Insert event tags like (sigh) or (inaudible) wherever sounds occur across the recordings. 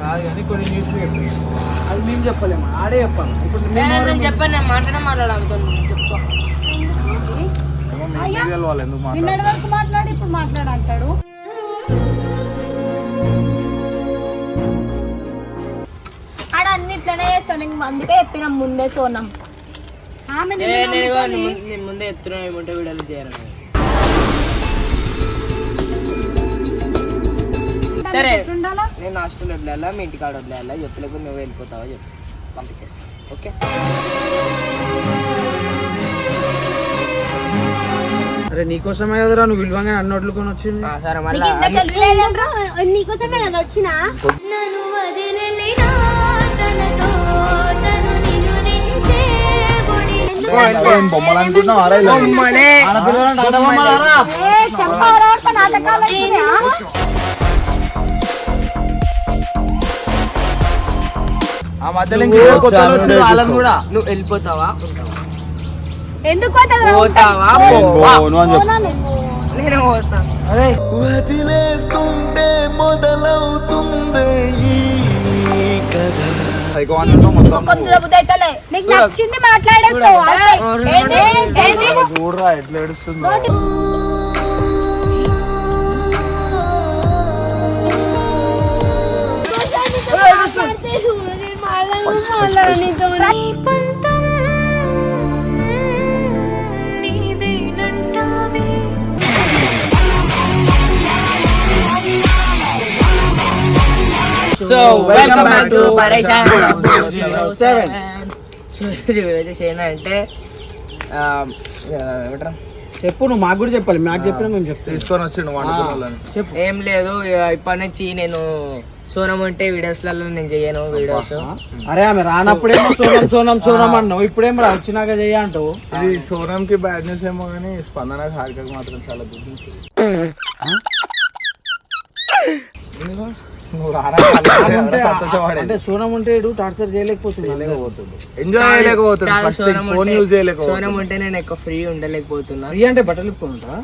కాదు కానీ కొన్ని న్యూస్ చెప్పి అది మేము చెప్పలేము ఆడే చెప్పాలి. ఇప్పుడు ఏ, మేము నేను చెప్పాను నేను మాట్లాడే నిన్నటి వరకు ఇప్పుడు మాట్లాడంటాడు. ఆడ అన్ని ఇట్లనే చేస్తాను ఇంక అందుకే చెప్పినాం ముందే సోనం. ఆమె ముందు- ఎత్తున్నా ఏమంటే వీడియోలు చేయాలని సరే. ఉండాలా నేను హాస్టల్ వదిలేయాలా మీ ఇంటికాడ వదిలేయాలా చెప్పలేకు నువ్వు వెళ్ళిపోతావా చెప్పు పంపించేస్తా. ఓకే? అరే నీకోసమే కదరా నువ్వు విలువంగా అన్ని వడ్లుకొని వచ్చింది ఆ, సరే మళ్ళీ నీకోసమే కదా వచ్చినా? నన్ను వదిలినా తనతో తను నిదురించే ఒడిలో ఏం బొమ్మలు అనుకుంటున్నావు? ఆ మధ్యలో ఇంకో కొత్తలు వచ్చారు వాళ్ళని కూడా. నువ్వు వెళ్ళిపోతావా? ఎందుకు పోతావా? పోను అని చెప్పు. నేను పోతా. అరే. వదిలేస్తుంటే మొదలవుతుంది నీకు నచ్చింది మాట్లాడేస్తావు. చూడరా ఎట్లా ఏడుస్తుందో. So welcome back to Pareshan seven so వచ్చేసి ఏంటంటే ఆ, ఏమంటారు చెప్పు నువ్వు మాకు కూడా చెప్పాలి. మాకు చెప్పినా మేము చెప్తాం. తీసుకొని వచ్చిండు చెప్పు. ఏం లేదు ఇప్పటి నుంచి నేను సోనం ఉంటే వీడియోస్లలో నేను చేయను వీడియోస్. అరే ఆమె రానప్పుడేమో సోనం సోనం సోనం అన్నావు. ఇప్పుడేమో రా వచ్చినాక చెయ్య అంటావు ఇది సోనం కి బ్యాడ్ న్యూస్ ఏమో కానీ స్పందన హారికకి మాత్రం చాలా గుడ్ న్యూస్ (laughs) అంటే సంతోషపడేది అంటే సోనం ఉంటే టార్చర్ చేయలేకపోతుంది. ఎంజాయ్ చేయలేకపోతుంది. ఫోన్ ఉంటే- యూజ్ చేయలేకపోతుంది. సోనం ఉంటే నేను ఎక్కువ ఫ్రీ ఉండలేకపోతున్నా. ఫ్రీ అంటే బట్టలు ఇప్పుకుంటా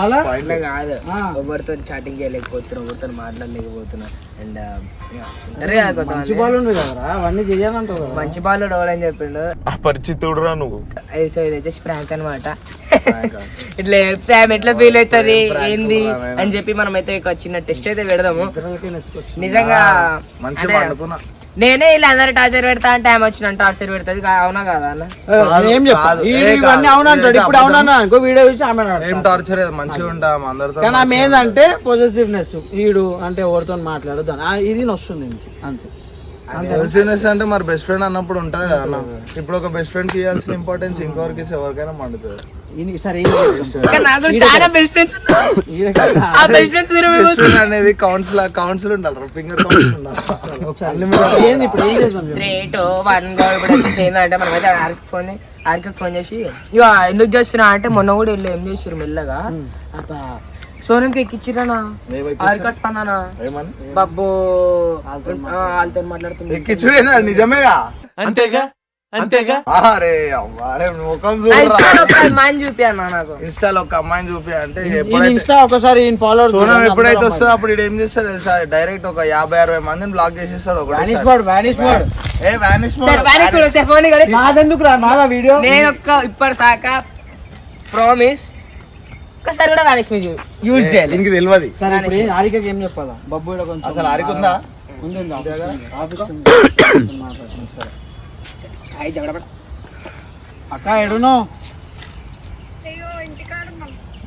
మళ్ళా? అట్లా కాదు. ఆ. ఎవరితో చాటింగ్ చేయలేకపోతున్నా ఎవరితో మాట్లాడలేకపోతున్నా. అండ్ మంచి కొంతమంది బాల్ ఉంది కదరా అవన్నీ మంచి బాలు ఎవడని చెప్పిండు. అపరిచితుడురా నువ్వు. అది సో ఇది వచ్చేసి ప్రాంక్ అనమాట ఇట్లా చెప్తే ఆమె ఎట్లా ఫీల్ అవుతుంది ఏంది అని చెప్పి మనం అయితే ఒక చిన్న టెస్ట్ అయితే పెడదాము. నిజంగా మంచి అంటే పండుకున్నా. నేనే ఇలా అందరు టార్చర్ పెడతా అంటే ఆమె వచ్చిన టార్చర్ పెడుతుంది. అవునా కాదా అన్న? ఏం చెప్పాలి ఇవన్నీ అవునంటాడు ఇప్పుడు. అవునన్నా అనుకో వీడియో చూసి ఆమె ఏం టార్చర్? మంచిగా ఉంటాం అందరితో కానీ ఆమె ఏంటంటే పొజిటివ్నెస్ ఈడు అంటే ఎవరితో మాట్లాడదు ఇది వస్తుంది ఈమెకి. అంతే. తెలిసిందెస్ అంటే మరి బెస్ట్ ఫ్రెండ్ అన్నప్పుడు ఉంటుంది కదా అన్న. ఇప్పుడు ఒక బెస్ట్ ఫ్రెండ్ ఇవ్వాల్సిన ఇంపార్టెన్స్ ఇంకొకరికి ఎవరికైనా మండుతుంది. అనేది కౌన్సిల్ కౌన్సిల్ ఉండాలి ఫింగర్ కౌన్సిల్ ఉండాలి. ఫోన్ ఆర్కి ఫోన్ చేసి ఇక ఎందుకు చేస్తున్నా? అంటే మొన్న కూడా వెళ్ళి ఏం చేసారు మెల్లగా. అబ్బా సోనంకి ఎక్కిచ్చిరానా ఆర్కా స్పందనా? బాబు వాళ్ళతో మాట్లాడుతుంది. నిజమేగా? అంతేగా? అంతేగా? అరే అవ్వ, అరే ముఖం ఆ చూడరా. ఇన్స్టాలో ఒక అమ్మాయిని చూపి అన్న నాకు? ఇన్స్టాలో ఒక అమ్మాయిని చూపి అంటే ఇన్స్టా ఒకసారి సోనం ఎప్పుడైతే వస్తుందో అప్పుడు ఏం చేస్తాడు తెలుసా? డైరెక్ట్ ఒక యాభై అరవై మందిని బ్లాక్ చేసేస్తాడు వానిష్ మోడ్ వానిష్ మోడ్ ఏ వానిష్ సరే వానికి కూడా ఒకసారి ఫోన్ ఇవ్వండి. నాదెందుకు రా నాదా వీడియో? నేను ఒక్క ఇప్పటి సాక ప్రామిస్ ఒక్కసారి కూడా వానిష్ మీ యూజ్ చేయాలి. ఇంక తెలియదు సరే ఇప్పుడు ఏం- హారికకి ఏం చెప్పాలా? బబ్బు ఈడ కొంచెం అసలు ఆరికుందా? ఉంది ఉంది, ఆఫీస్ ఉంది. ఆఫీస్ ఉంది. మాట్లాడుతుంది, సరే. అక్క ఎడునో.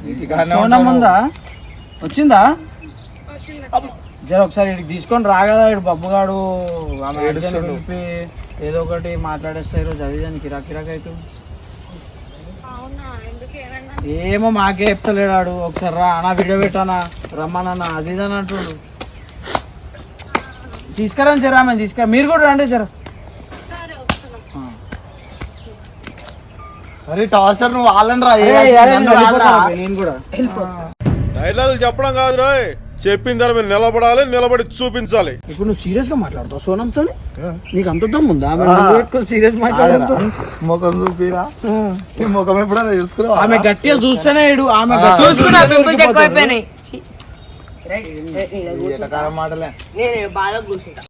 ఇంటికాడనే సోనం ఉంటాను. ఉందా? వచ్చిందా? జర ఒకసారి ఇక్కడికి తీసుకొని రాగదా ఇడు బబ్బుగాడు. ఆమె పిలిపి ఏదో ఒకటి మాట్లాడేస్తా ఈరోజు అది దాన్ని కిరాక్ కిరాక్ అవుతుంది. ఏమో మాకే చెప్తలేడాడు. ఒకసారి రా అన్న వీడియో పెట్టానా రమ్మనన్నా అది ఇది అని అంటుండు. తీసుకురండి జరా ఆమె తీసుకురా. మీరు కూడా రండి జర. అరే టార్చర్ నువ్వు వాళ్ళని రా నేను కూడా. డైలాగులు చెప్పడం కాదు రోయ్ చెప్పిన తర్వాత మీరు నిలబడాలి నిలబడి చూపించాలి. ఇప్పుడు నువ్వు సీరియస్గా మాట్లాడతావు సోనంతో నీకు అంత దమ్ముందా సీరియస్ మాట్లాడతా ముఖం చూపిరా. ఈ ముఖం ఎప్పుడైనా చూసుకున్నావా ఆమె గట్టిగా చూస్తేనే ఇడు ఆమె చూసుకున్నా పింపుల్స్. ఎక్కువైపోయినాయి. మాటలే. నేను బాగా కూర్చుంటా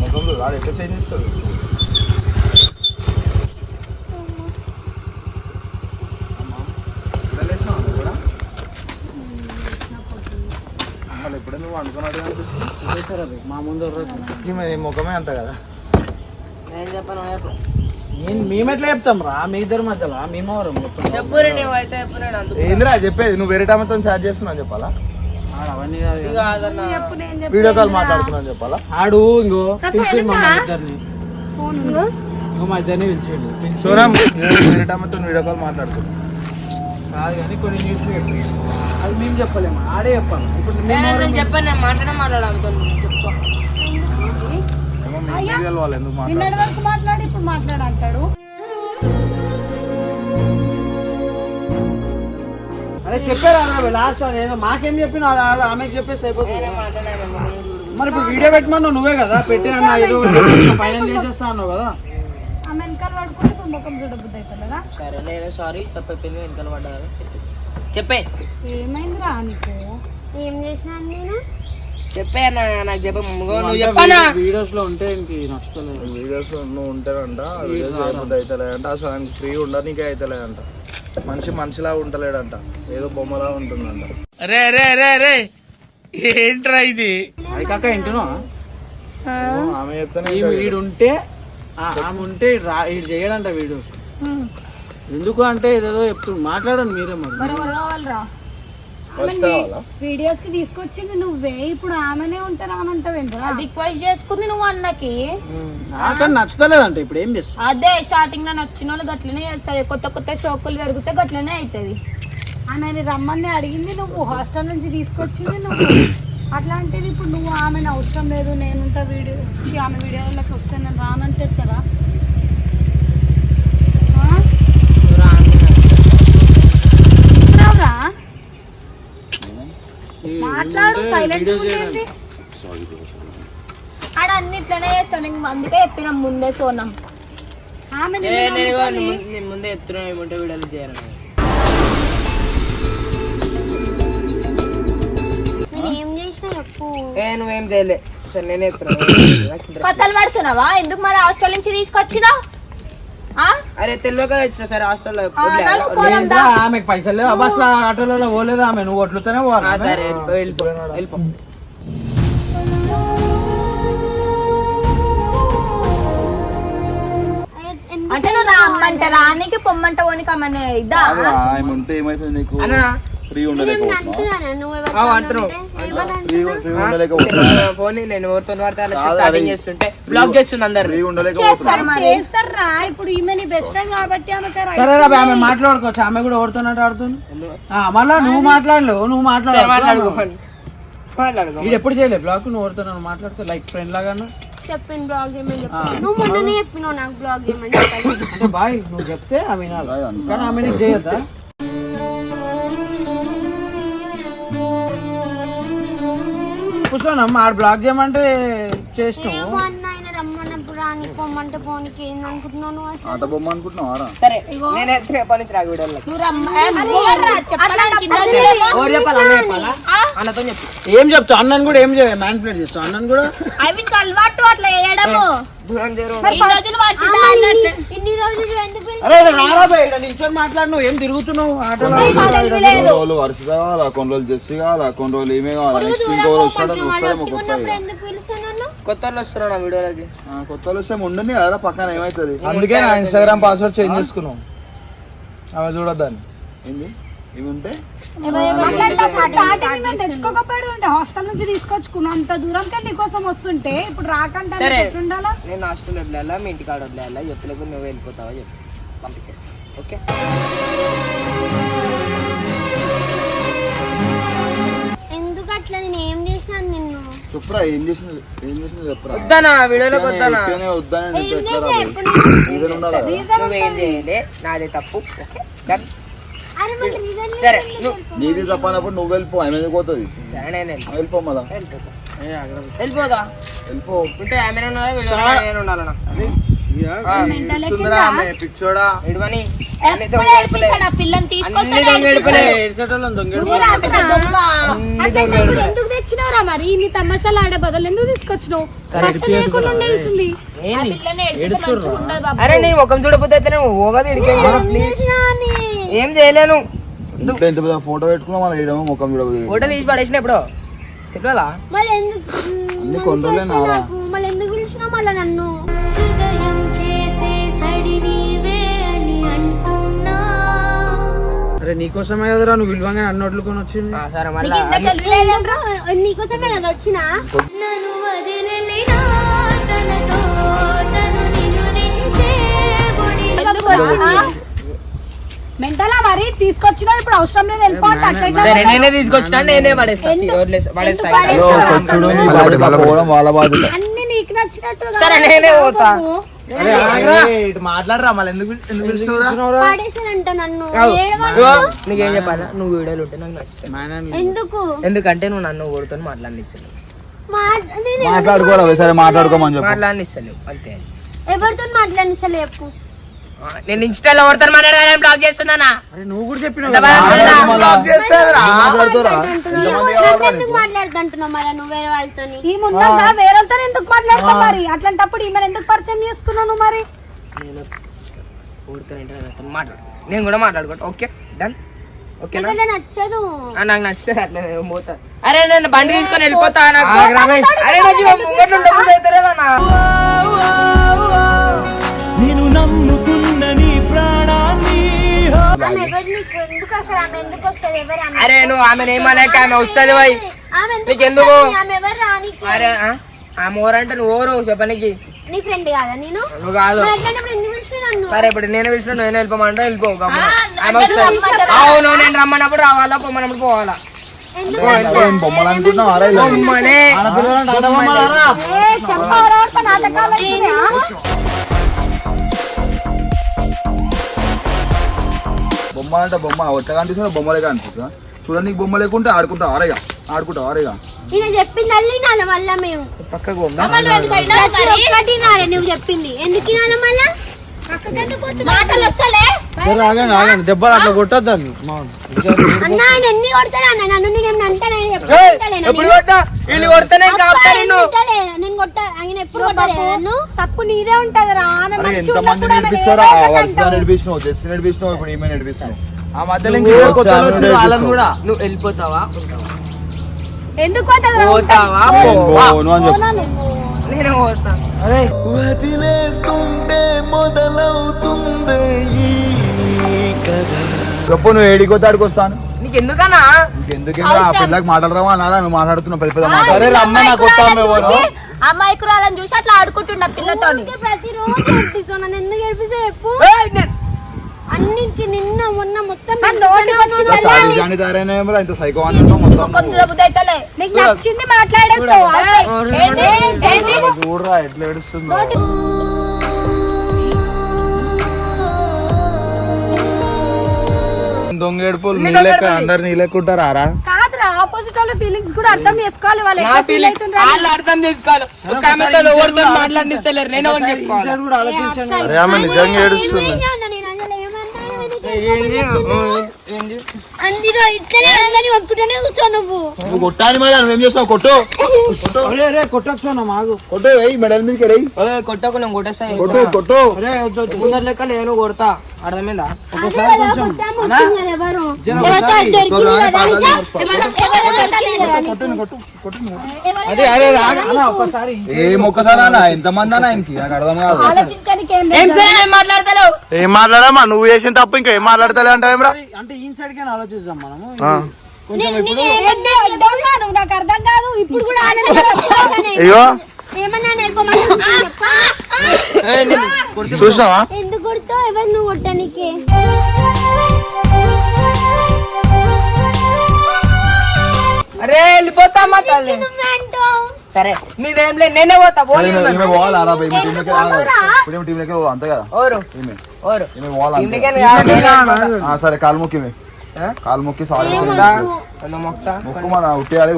ముఖం వాడు ఎట్లా చేంజ్ చేస్తాడు వెళ్ళేసినావా నువ్వు కూడా? మళ్ళీ ఎప్పుడైనా నువ్వు అనుకున్నట్టు అనిపిస్తుంది చేశారు అది మా ముందు నీ ముఖమే అంత కదా? నేను చెప్పను చెప్పు నేను మేము ఎట్లా చెప్తాం రా? మీ ఇద్దరి మధ్యలో మేమెవరం చెప్పు అయితే ఏందిరా చెప్పేది? నువ్వు వేరే టైంతో చార్జ్ చేస్తున్నావు చెప్పాలా? ఆడు అవన్నీ కాదు ఇక కదా. అదన్నా వీడియో కాల్ మాట్లాడుతున్నావు చెప్పాలా? ఆడు ఇంకో పిలిచి మా ఇద్దరిని ఇంకో మా ఇద్దరిని పిలిచిండు. పిలిచి సోనం వేరే టైంతో వీడియో కాల్ మాట్లాడుతున్నావు కాదు కానీ కొన్ని న్యూస్ చెప్పి అది మేము చెప్పలేము ఆడే చెప్పాలి ఇప్పుడు నేను చెప్పాను నేను మాట్లాడే మాట్లాడాలి చెప్పుకో నిన్నటి వరకు మాట్లాడి ఇప్పుడు మాట్లాడంటాడు అరే చెప్పారా లాస్ట్ అది ఏదో మాకేం చెప్పిన అది అలా ఆమెకి చెప్పేసి అయిపోతుంది. మరి ఇప్పుడు వీడియో పెట్టమన్నావు నువ్వే కదా పెట్టి అన్న ఏదో ఫైనల్ చేసేస్తా అన్నావు కదా. ఆమె సరే నేను సారీ తప్పైపోయింది వెనకాల పడ్డా కదా చెప్పు. ఏమైందిరా నీకు? ఏం చేసినాను నేను? చెప్పే అన్న నాకు చెప్పే. నువ్వు చెప్పానా వీడియోస్లో ఉంటే నువ్వు ఉంటాడంట వీడియోస్ అవుతలేదంట అసలు ఆయనకి ఫ్రీ అవుతలేదంట మనిషి మనిషిలా ఉంటలేడంట. ఏదో బొమ్మలా ఉంటుందంట. రే రే రే రే. ఏంట్రా ఇది? అది కాక ఏంటనో ఆమె చెప్తానే ఈ వీడు ఉంటే ఆ- ఆమె ఉంటే రా చేయడంట వీడియోస్. ఎందుకు అంటే ఏదేదో చెప్తుంది మాట్లాడండి మీరే మరి. ఎవరు కావాలరా? వీడియోస్కి తీసుకొచ్చింది నువ్వే ఇప్పుడు ఆమెనే ఉంటారా అని అంటావేంద్రా? రిక్వెస్ట్ చేసుకుంది నువ్వు అన్నకి. నాకని నచ్చుతలేదంట ఇప్పుడు ఏం చేస్తాం అదే స్టార్టింగ్లో నచ్చిన వాళ్ళు గట్లనే చేస్తారు. కొత్త కొత్త షోకులు పెరిగితే గట్లనే అవుతుంది ఆమెని రమ్మని అడిగింది నువ్వు హాస్టల్ నుంచి తీసుకొచ్చింది నువ్వు. అట్లాంటిది ఇప్పుడు నువ్వు ఆమెను అవసరం లేదు నేనుంటా వీడియో వచ్చి ఆమె వీడియోలోకి వస్తే నేను రానంటే కదా మాట్లాడు సైలెంట్ ఉండేది ఆడ అన్నిట్లనే చేస్తాను ఇంక అందుకే చెప్పిన ముందే సోనం. ఆమె ఏమంటే వీడియోలు చేయాలని నువ్వేం చేయలే. సరే నేనే చెప్తున్నా. కథలు పడుతున్నావా? ఎందుకు మరి హాస్టల్ నుంచి తీసుకొచ్చినా అరే తెలియక వచ్చిన సరే హాస్టల్లో ఆమెకు పైసలు లేవు. బస్ ఆటోలలో పోలేదు ఆమె? నువ్వు ఒట్లుతూనే పోవాలి సరే వెళ్ళిపో అంటే నువ్వు రమ్మంటే రానికి పొమ్మంట ఇద్దా? ఆమె ఉంటే ఏమైతుంది నీకు? అన్నా ఫ్రీ ఉండలేకపోతున్నా ఫోన్ నేను ఎవరితో పడితే అలా చాటింగ్ చేస్తుంటే బ్లాక్ చేస్తుంది అందరు ఫ్రీ ఉండలేకపోతున్నా చేస్తారా ఇప్పుడు ఈమె నీ బెస్ట్ ఫ్రెండ్ కాబట్టి ఆమెకి right సరే రా ఆమె మాట్లాడుకోవచ్చు. ఆమె కూడా ఓడుతున్నట్టు ఆడుతుంది? ఆ, మళ్ళా నువ్వు మాట్లాడలేవు నువ్వు మాట్లాడు ఇది ఎప్పుడు చేయలేదు బ్లాక్ నువ్వు ఓడుతున్నావు మాట్లాడుతూ లైక్ ఫ్రెండ్ లాగా చెప్పిన బ్లాగ్ నువ్వు మొన్ననే చెప్పినావు నాకు బ్లాగ్ బాయ్ నువ్వు చెప్తే ఆమె వినాలి. కానీ ఆమె చేయొద్దా? కూర్చోనమ్మా ఆడ బ్లాక్ చేయమంటే చేసినావు ఏమో అన్న ఆయన రమ్మన్నప్పుడు రాని పొమ్మంటే పోనీకి ఏందనుకుంటున్నావు నువ్వు అసలు? ఆట బొమ్మ అనుకుంటున్నావా? సరే నేనే రేపటి నుంచి రాగు వీడియోలో నువ్వు రమ్మ. చెప్పడానికి ఇన్ని రోజులేమో. ఎవరు చెప్పాలి? అన్న చెప్పాలా? అన్నతో చెప్పు. ఏం చెప్తావు? అన్నని కూడా ఏం చేయ మ్యానిపులేట్ చేస్తావు? అన్నని కూడా? అవి నీకు అలవాటు అట్లా వేయడము దూరం చేరు ఇన్ని రోజులు వర్షిత అన్నట్లు ఇన్ని రోజులు ఎందుకు పిలిచి- అరే ఈడ రారా బే ఇక్కడ నిల్చొని మాట్లాడు నువ్వు ఏం తిరుగుతున్నావు? ఆటలో కొన్ని రోజులు వరుస కావాలా? కొన్ని రోజులు జెస్సీ కావాలా? కొన్ని రోజులు ఏమే కావాలా? నెక్స్ట్ ఇంకో రోజు వస్తాడో చూస్తారేమో కొత్త ఉన్నప్పుడు ఎందుకు పిలుస్తున్నాను కొత్త వాళ్ళు వస్తున్నారు నా వీడియోలకి? కొత్త వాళ్ళు వస్తే ఉండని కదా పక్కన ఏమవుతుంది అందుకే నా ఇన్స్టాగ్రామ్ పాస్వర్డ్ చేంజ్ చేసుకున్నాం. ఆమె చూడొద్దని. ఏంది? ఇవి ఉంటే స్టార్టింగ్ మేము తెచ్చుకోకపోయాడు హాస్టల్ నుంచి తీసుకొచ్చుకున్నాం. అంత దూరంకే నీకోసం వస్తుంటే ఇప్పుడు రాకంటే. ఉండాలా నేను హాస్టల్ వదిలేయాలా మీ ఇంటికాడ వదిలేయాలా చెప్పులకు నువ్వు వెళ్ళిపోతావా చెప్పు. పంపించేస్తా. ఓకే? చెప్పురా ఏం ఏం వద్దానా వీడియోలోకి వద్దానా వద్దని. నువ్వేం చేయలే? నాదే తప్పు. Okay done. సరే నీది తప్పనప్పుడు నువ్వు వెళ్ళిపో ఆమె ఎందుకు పోతుంది? సరే నేను వెళ్ళిపో. మళ్ళా. వెళ్ళిపోదా? వెళ్ళిపో. ఉంటే ఆమె నేను ఉండాలన్నా పిచ్చోడా? పిల్లని? ఎందుకు తెచ్చినావురా మరి? ఇన్ని తమాషాలు ఆడే బదులు ఎందుకు తీసుకొచ్చినావు? ఫస్ట్ లేకుండా ఉండాల్సింది. అరే నీ ముఖం పోగదు ఏం చేయలేను. ఇంట్లో ఎంత పెద్ద ఫోటో పెట్టుకున్నా మనం వేయడము ముఖం చూడదు ఫోటో తీసి పడేసిన ఇప్పుడు చెప్పాలా? ఎందుకు? మళ్ళీ ఎందుకు పిలిచినావు మళ్ళీ నన్ను? హృదయం చేసే సడి అరే నీకోసమే కదరా నువ్వు విలువంగా అన్నోట్లు కొని వచ్చింది ఆ, సరే మళ్ళా? నీకోసమే కదా వచ్చినా? మెంటలా మరి? తీసుకొచ్చినావు ఇప్పుడు అవసరం లేదు వెళ్ళిపోతే తీసుకొచ్చినా నేనే పడేస్తా. అన్ని నీకు నచ్చినట్టు సరే నేనే పోతా. ఇటు మాట్లాడరా మళ్ళీ ఎందుకు పడేసానంట నన్ను. నీకేం చెప్పాలా? నువ్వు వీడియోలు ఉంటే నాకు నచ్చుతాయి ఎందుకు? ఎందుకంటే నువ్వు నన్ను ఓడుతో మాట్లాడిస్తాను మా- నేను మాట్లాడుకోరా సరే మాట్లాడుకోమని చెప్పు. మాట్లాడిస్తాను అంతే. ఎవరితో మాట్లాడిసలే చెప్పు. నేను ఇన్స్టాలో ఓడుతో మాట్లాడాలని బ్లాక్ చేస్తున్నానా అరే నువ్వు కూడా చెప్పినావు ఎందుకు మాట్లాడుతుంటున్నావు మరి? నువ్వు వేరే వాళ్ళతో ఈ ముందంతా వేరేతో ఎందుకు మాట్లాడతావు మరి? అట్లాంటప్పుడు ఈమెను ఎందుకు పరిచయం చేసుకున్నావు నువ్వు మరి? మాట్లాడు. నేను కూడా మాట్లాడుకుంటా. Okay done. నాకు నచ్చదు. నాకు నచ్చితే అట్లా నేను పోతా. అరే నేను బండి తీసుకొని వెళ్ళిపోతా నాకు అరే నాకు ఇవ్వ, ముంగట అరే నువ్వు ఆమెను ఏమలేక ఆమె వస్తుంది పోయి. ఆమె ఎందుకు? ఆమె అరే ఆ? ఆమె ఓరంటే నువ్వు ఓరు చెప్పనికి నీ ఫ్రెండ్ కాదా నేను? నువ్వు కాదు. సరే ఇప్పుడు నేను పిలిచిన నువ్వు వెళ్ళిపోమంటే వెళ్ళిపో. ఆమె వస్తుంది. అవును నేను రమ్మన్నప్పుడు రావాలా పొమ్మన్నప్పుడు పోవాలా? బొమ్మలు బొమ్మ అంటే బొమ్మ ఒట్టగా అనిపిస్తుందా? బొమ్మలే అనిపిస్తుందా? చూడండి బొమ్మ లేకుంటే ఆడుకుంటా ఆరేగా ఆడుకుంటా ఆరేగా. నేను చెప్పింది అల్లి మళ్ళా మేము. పక్కకు నువ్వు చెప్పింది. ఎందుకు మళ్ళా? సరే ఆగండి ఆగండి. దెబ్బలు అట్లా కొట్టద్దండి. ఎప్పుడు? కొట్టా వీళ్ళు కొడితేనే తప్పు నీదే ఉంటదిరా ఆమె నడిపిస్తారా. నడిపిస్తున్నావు నడిపిస్తున్నావు ఇప్పుడు ఏమే నడిపిస్తున్నావు ఆ మధ్యలో నువ్వు ఇంకో కొత్తలో కొత్తలో వచ్చిన వచ్చి వాళ్ళని కూడా. నువ్వు వెళ్ళిపోతావా? ఎందుకు? పోతావా నేను పోవా పోను అని చెప్పు. నేను పోతా. అరే. చెప్పు నువ్వు ఏడికి ఆడికి వస్తాను. నీకు ఎందుకన్నా ఆ పిల్లకి మాటలు రావా అన్నారా? నువ్వు మాట్లాడుతున్నావు పెద్ద పెద్ద మాటలు. అరే రమ్మ నా కొత్త ఆమె ఎవరు? అమ్మాయికురాలని చూసి అట్లా ఆడుకుంటున్న పిల్లతోని. ఊరికే ప్రతిరోజు ఎందుకు చెప్పు. అన్నిటికి నిన్న మొన్న మొత్తం అయితేలే నీకు నచ్చింది మాట్లాడేస్తావు. అంతే. ఏంటి? ఏంటి? చూడరా ఎట్లా ఏడుస్తుందో. దొంగ ఏడుపులు నీ లెక్క అందరు నీ లెక్క ఉంటారా రా? కాదురా ఆపోజిట్ వాళ్ళ ఫీలింగ్స్ కూడా అర్థం చేసుకోవాలి. వాళ్ళు నా ఎట్లా ఫీల్ ఫీలింగ్స్ అవుతుండ్రు వాళ్ళు అర్థం చేసుకోవాలి. ఒక ఆమెతో ఎవరితో మాట్లాడిస్తలేరు నేను ఎవరిని చెప్పుకోవాలి సైడ్ కూడా ఆలోచించండి. అరే ఆమె నిజంగా ఏడుస్తుంది. అన్న ఇట్లనే అందరినీ కొట్టుకుంటూనే కూర్చో నువ్వు. నువ్వు కొట్టాని మరి నువ్వేం చేస్తావు కొట్టు. అరే అరే కొట్టకు మాగు కొట్టు వెయ్యి మెడల్ మీదకి వెయ్యి ఓయ్, కొట్టకు నేను కొట్టేస్తాను కొట్టు కొట్టు. అరే వద్దు వద్దు. ముందర లెక్క నేను కొడతా. అర్థమైందా? ఒకసారి కొంచెం? అదే అరే అన్న ఏం ఒక్కసారి అన్న ఎంతమంది అన్న ఆయనకి నాకు అర్థం కాదు. ఆలోచించడానికి ఏం ఏం సరే నేను మాట్లాడతలేవు? ఏం మాట్లాడమా? నువ్వు చేసిన తప్పు ఇంకా ఏం మాట్లాడతలే అంటే అంటే ఈ సైడ్కి ఆలోచిస్తాం మనము. నాకు అర్థం కాదు. ఇప్పుడు కూడా అయ్యో? చూసావా? ఎందుకు కొడతావు? ఎవరు నువ్వు కొట్టడానికి? అరే వెళ్ళిపోతా అమ్మా తల్లి సరే. నీదేం లేదు నేనే పోతా అంతే కదా ఓరు ఓరు. సరే కాలు ఈమె. కాలు మొక్కి సారీ మొక్కు మన ఉట్టియాలి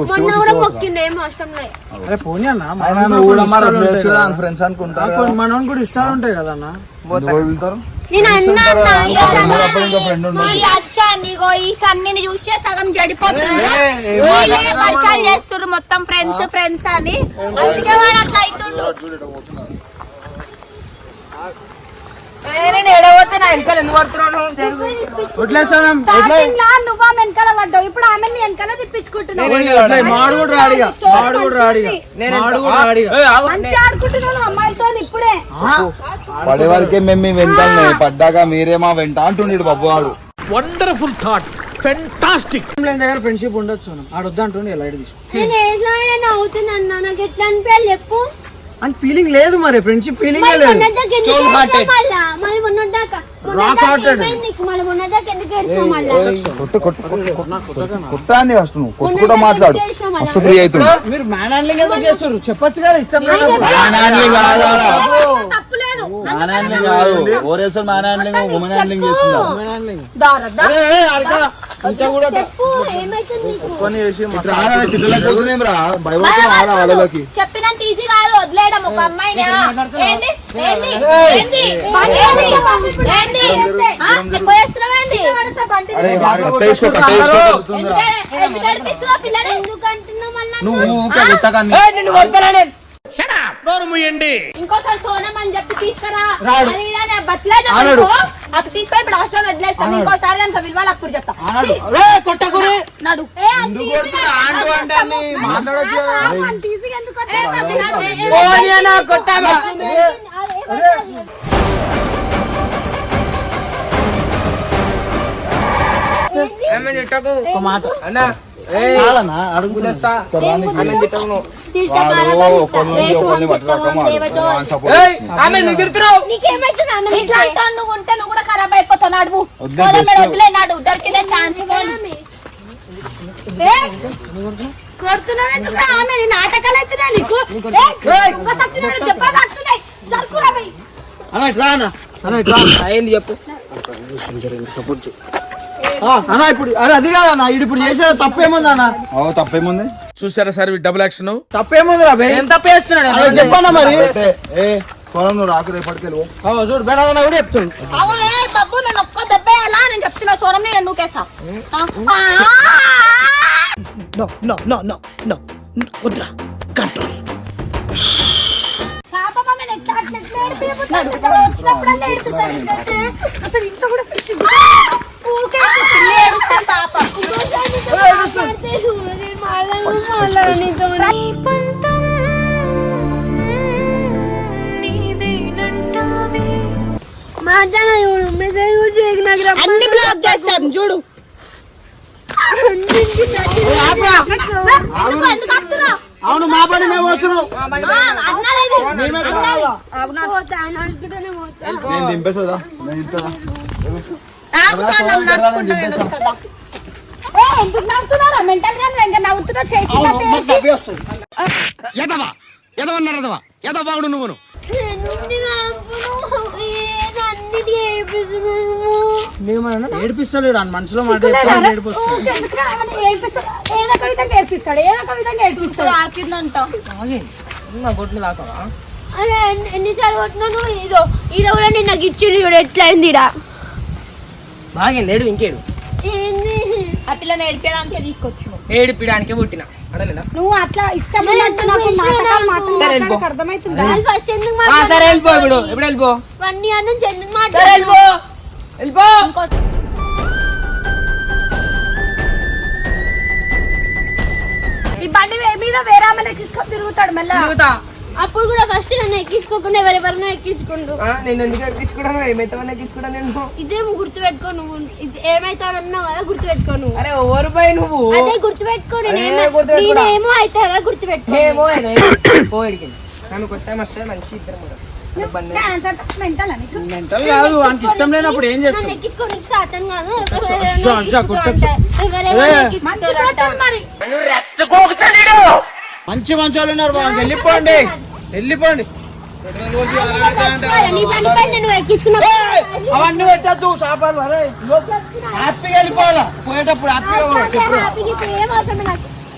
ఫ్రెండ్స్ అనుకుంటారు కదా. మనం కూడా ఇష్టాలు ఉంటాయి కదా అన్న. వదులుతారు నేను అన్నా నీగో ఈ సన్నిని చూసే సగం జడిపోతుంది వీళ్ళే పరిచయం చేస్తుర్రు మొత్తం ఫ్రెండ్స్ ఫ్రెండ్స్ అని. అందుకే వాడు అట్లా అవుతుండు నువ్వు ఆమె వెనకాల పడ్డావు? ఇప్పుడు ఆమె వెనకాల తిప్పించుకుంటున్నావు. మంచి ఆడుకుంటున్నాను అమ్మాయితో ఇప్పుడే. పడే వరకే మేము మీ వెంటాలనే పడ్డాక మీరే మా వెంట అంటుండీడు బాబు వాడు వండర్ఫుల్ థాట్ ఫెంటాస్టిక్ దగ్గర ఫ్రెండ్షిప్ ఉండొచ్చు మనం ఆడు వద్దంటుండే లైట్ తీసుకో చెప్పు అండ్ ఫీలింగ్ లేదు మరి ఫ్రెండ్షిప్ ఫీలింగ్ లేదు? కొట్టు కొట్టు ఫస్ట్ నువ్వు కొట్టుకుంటా మాట్లాడు మస్తు ఫ్రీ అవుతుంది మీరు మ్యాన్ హ్యాండ్లింగ్ ఏదో చేస్తారు చెప్పొచ్చు కదా ఇష్టం మ్యాన్ హ్యాండ్లింగ్ కాదు మ్యాన్ హ్యాండ్లింగ్ ఉమెన్ హ్యాండ్లింగ్ కూడా చేసి రా భయపడుతున్నా ఆడ చెప్పినంత ఈజీ కాదు వదిలేయడం ఒక అమ్మాయిని? ఏంది ఏంది ఏంది ఏంది నువ్వు ఊకే నోరు ఇంకోసారి సోనం అని చెప్పి తీసుకురా రాడు. అని ఇలా నేను బతిలాడినా ఆనడు. అనుకో, అప్పుడు తీసుకొని ఇప్పుడు హాస్టల్ వదిలేస్తాను ఇంకోసారి అంత విలువలు అప్పుడు చెప్తా. ఛీ, కొట్టకురి. నడు మాట్లాడొచ్చు కదా. అంత ఈజీగా ఎందుకు ఏ. ఏ, ఏ, దొరికిన ఛాన్స్ కొడుతున్నావు ఎందుకు ఆమె నీ నాటకాలు అవుతున్నా నీకు. ఏయ్, ఒక సచ్చినోడు దెబ్బ తాకుతున్నాయి. సరుకురా బై అన్న ఇట్లా అన్న. అన్న ఇట్లా ఆ, ఏంది చెప్పు. ఆ, అన్న ఇప్పుడు అరే అది కాదన్న ఈడు ఇప్పుడు చేసేది తప్పేముంది అన్న? ఓ తప్పేముంది? చూసారా సార్ డబుల్ యాక్షన్ తప్పేముంది రా బే? ఏం తప్పు చేస్తున్నాడు? అరే చెప్పన్నా మరి. ఏ పొలం నువ్వు రాకు రేపటికెళ్ళి ఆ, చూడు బేడదన్న కూడా చెప్తుండు అవో ఏ బాబు నన్ను ఒక్క దెబ్బ ఎలా నేను చెప్తున్నా సోరం నేను నూకేసా అసలు ఇంత కూడా అన్ని బ్లాక్ చేస్తాం చూడు? అవును మా పని మేము వస్తున్నాం. నేను దింపేస్తుందా నేను ఎందుకు నవ్వుతున్నారా? మెంటల్గా ఇంకా చేసి నువ్వును. ఏడిపిస్తాడు మనసులో మాట ఏడిపిస్తాడు. ఏదో ఒక విధంగా ఏడిపిస్తాడు ఏదో ఒక విధంగా ఏడిపిస్తాడు. ఆకిందంట. నా బొట్లు లాకవా అరే ఎన్ని- ఎన్నిసార్లు కొట్టినాను? ఇదో ఈడ కూడా నిన్న గిచ్చిండు చూడు ఎట్లా అయింది బాగేంది ఏడు ఇంకేడు. ఆ పిల్లని ఏడిపించడానికే పుట్టిన. అడలేదా? నువ్వు అట్లా ఇష్టం నేను ఉన్నట్టు నాకు ఎందుకు నాటకాలు ఇష్టం మాత్రం సరే, వెళ్ళిపో. మాట్లాడక అర్థమవుతుందా వాళ్ళు ఫస్ట్ ఎందుకు ఆ, సరే వెళ్ళిపో ఇప్పుడు. మాట్లాడుతున్నారు? ఎప్పుడు వెళ్ళిపో? వన్ ఇయర్ నుంచి ఎందుకు సరే మాట్లాడారు? వెళ్ళిపో. వెళ్ళిపో. ఇంకో ఈ బండి మీద వేరే తిరుగుతాడు తిరుగుతా. అప్పుడు కూడా ఫస్ట్ నన్ను ఎక్కించుకోకుండా ఎవరెవరినో ఎక్కించుకుండు. ఆ, నేను ఎందుకు ఎక్కించుకోవడం ఏమైతామని ఎక్కించుకోవడం నేను? ఇదేం గుర్తు పెట్టుకో నువ్వు. ఇది ఏమైతారన్నావు కదా గుర్తు పెట్టుకో నువ్వు. అరే ఓవర్ పోయి నువ్వు? అదే గుర్తు పెట్టుకో అదే నేనేమో గుర్తుపెట్టుకోరా. నేనేమో అయితే కదా గుర్తు పెట్టుకో ఏమో పో ఎడిగింది నన్ను కొత్త వస్తే మంచి ఇద్దరు కూడా బండి మెంటల్ అని మెంటల్ కాదు వానికి ఇష్టం లేనప్పుడు ఏం చేస్తాం కాదు. మంచి మంచి వాళ్ళు ఉన్నారు బాగా వెళ్ళిపోండి. వెళ్ళిపోండి. అవన్నీ పెట్టద్దు. చేపలు అరే హ్యాపీగా వెళ్ళిపోవాలా? పోయేటప్పుడు హ్యాపీగా.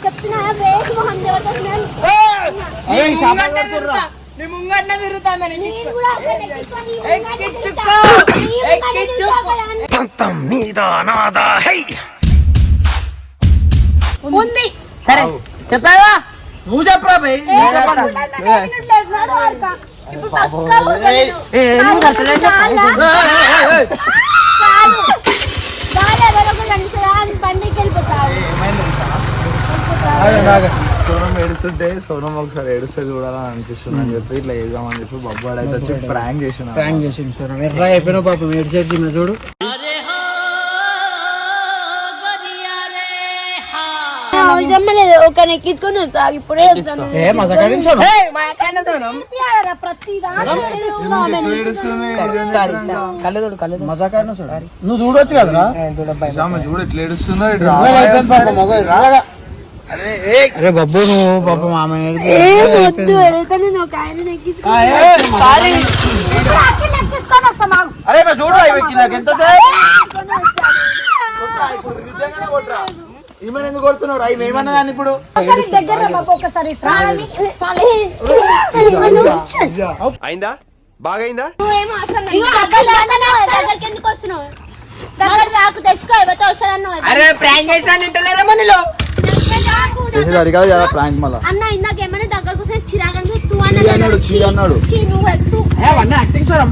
చెప్తున్నా. నీ ముంగట్నే ఎక్కించుకో. తిరుగుతా. ఉంది. సరే చెప్పావా? నువ్వు చెప్పరా భయ్. సోనం ఏడుస్తుంటే సోనం ఒకసారి ఏడుస్తే చూడాలని అనిపిస్తుంది అని చెప్పి ఇట్లా చేద్దామని చెప్పి బొబ్బు అయితే వచ్చి ప్రాంక్ చేసిన ప్రాంక్ చేసింది చూడ ఎర్ర అయిపోయిన పాపం. ఏడు చేసి చూడు. అవసరం లేదు ఒక ఎక్కించుకొని వస్తా ఇప్పుడే వస్తాను ఏ మా సారీ నువ్వు చూడొచ్చు కదరా చూడు ఏడుస్తుందో అయిపోయింది. అరే ఏయ్ అరే బబ్బు నువ్వు అరే మరి చూడు అవి నాకు ఎంతసేపు ఈమెను ఎందుకు కొడుతున్నావు రా ఈమె ఏమన్నా దాన్ని ఇప్పుడు. అయిందా? రాకనా? దగ్గరికి ఎందుకు వస్తున్నావు? దగ్గర రాకు తెచ్చుకో ఎవరితో వస్తానన్నావు అరే ప్రాంక్ చేసినా నింటలేరా మనలో? రాకు చేసేది అది కాదు కదా ప్రాంక్ మళ్ళా. అన్న ఇందాక ఏమైనా దగ్గరకు వస్తే చిరాగని తూ చీ అన్నాడు, చీ అన్నాడు.